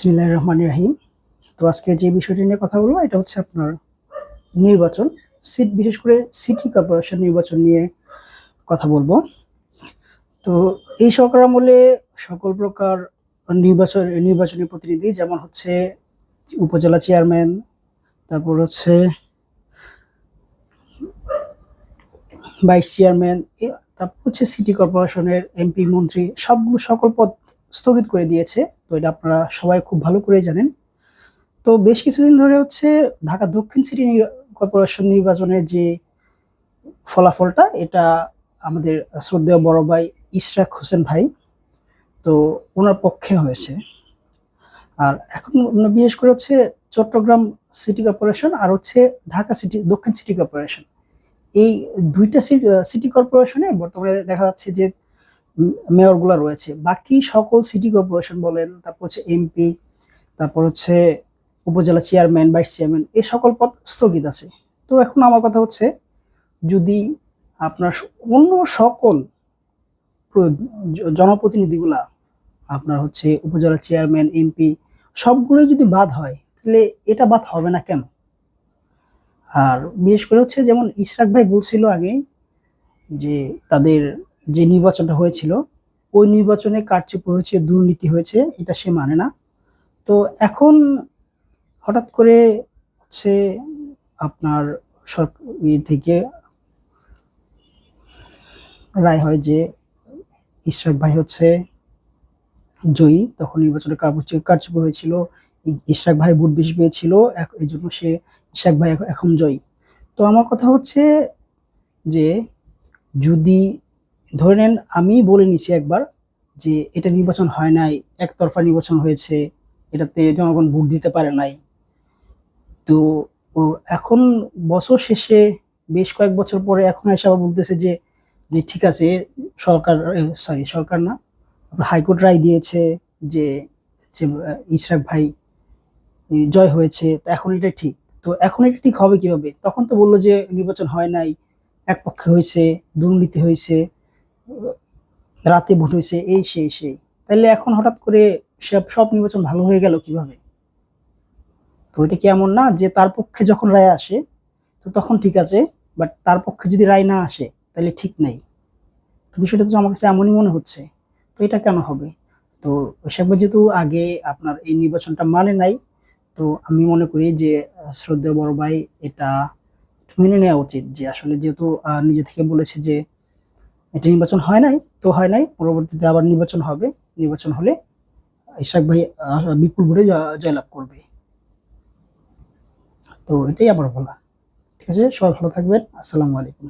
বিসমিল্লাহ রহমান রাহিম। তো আজকে যে বিষয়টি নিয়ে কথা বলব, এটা হচ্ছে আপনার নির্বাচন সিট, বিশেষ করে সিটি কর্পোরেশন নির্বাচন নিয়ে কথা বলব। তো এই সরকার আমলে সকল প্রকার নির্বাচন, নির্বাচনী প্রতিনিধি যেমন হচ্ছে উপজেলা চেয়ারম্যান, তারপর হচ্ছে ভাইস চেয়ারম্যান তারপর হচ্ছে সিটি কর্পোরেশনের এমপি, মন্ত্রী, সবগুলো সকল পদ স্থগিত করে দিয়েছে। তো এটা আপনারা সবাই খুব ভালো করে জানেন। তো বেশ কিছুদিন ধরে হচ্ছে ঢাকা দক্ষিণ সিটি কর্পোরেশন নির্বাচনের যে ফলাফলটা, এটা আমাদের শ্রদ্ধেয় বড় ভাই ইশরাক হোসেন ভাই, তো ওনার পক্ষে হয়েছে। আর এখন বিশেষ করে হচ্ছে চট্টগ্রাম সিটি কর্পোরেশন আর হচ্ছে ঢাকা সিটি, দক্ষিণ সিটি কর্পোরেশন। এই দুইটা সিটি কর্পোরেশনে বর্তমানে দেখা যাচ্ছে যে মেয়রগুলো রয়েছে। বাকি সকল সিটি কর্পোরেশন বলেন, তারপর হচ্ছে এমপি, তারপর হচ্ছে উপজেলা চেয়ারম্যান, ভাইস চেয়ারম্যান, এই সকল পদ স্থগিত আছে। তো এখন আমার কথা হচ্ছে, যদি আপনার অন্য সকল জনপ্রতিনিধিগুলা, আপনার হচ্ছে উপজেলা চেয়ারম্যান, এমপি, সবগুলোই যদি বাদ হয়, তাহলে এটা বাদ হবে না কেন? আর বিশেষ করে হচ্ছে যেমন ইশরাক ভাই বলছিল আগে যে তাদের যে নির্বাচনটা হয়েছিল, ওই নির্বাচনে কারচুপি হয়েছে, দুর্নীতি হয়েছে, এটা সে মানে না। তো এখন হঠাৎ করে হচ্ছে আপনার সরকার ইয়ে থেকে রায় হয় যে ইশরাক ভাই হচ্ছে জয়ী, তখন নির্বাচনে কারচুপি হয়েছিল। ইশরাক ভাই ভোট বেশি পেয়েছিল এই জন্য সে, ইশরাক ভাই এখন জয়ী। তো আমার কথা হচ্ছে যে যদি ধরে নেন আমি বলে নিছি একবার যে এটা নির্বাচন হয় নাই একতরফা নির্বাচন হয়েছে এটাতে জনগণ ভোট দিতে পারে নাই। তো এখন বছর শেষে বেশ কয়েক বছর পরে এখন এসে আবার বলতেছে যে যে ঠিক আছে সরকার সরি সরকার না হাইকোর্ট রায় দিয়েছে যে যে, ইশরাক ভাই জয় হয়েছে তো এখন এটা ঠিক। তো এখন এটা ঠিক হবে কীভাবে? তখন তো বলল যে নির্বাচন হয় নাই এক পক্ষে হয়েছে দুর্নীতি হয়েছে রাতে ভোট হয়েছে, এই সেই সেই। তাহলে এখন হঠাৎ করে সব সব নির্বাচন ভালো হয়ে গেল কীভাবে? তো এটা কি এমন না যে তার পক্ষে যখন রায় আসে, তো তখন ঠিক আছে বাট তার পক্ষে যদি রায় না আসে তাহলে ঠিক নাই। তো বিষয়টা তো আমার কাছে এমনই মনে হচ্ছে। তো এটা কেন হবে? তো সেবার যেহেতু আগে আপনার এই নির্বাচনটা মানে নাই, তো আমি মনে করি যে শ্রদ্ধেয় বড় ভাই এটা মেনে নেওয়া উচিত যে আসলে যেহেতু নিজে থেকে বলেছে যে এটা নির্বাচন হয় নাই, তো হয় নাই। পরবর্তীতে আবার নির্বাচন হবে। নির্বাচন হলে ইশাক ভাই বিপুল ভোটে জয়- জয়লাভ করবে। তো এটাই আমার বলা। ঠিক আছে? সবাই ভালো থাকবেন। আসসালামু আলাইকুম।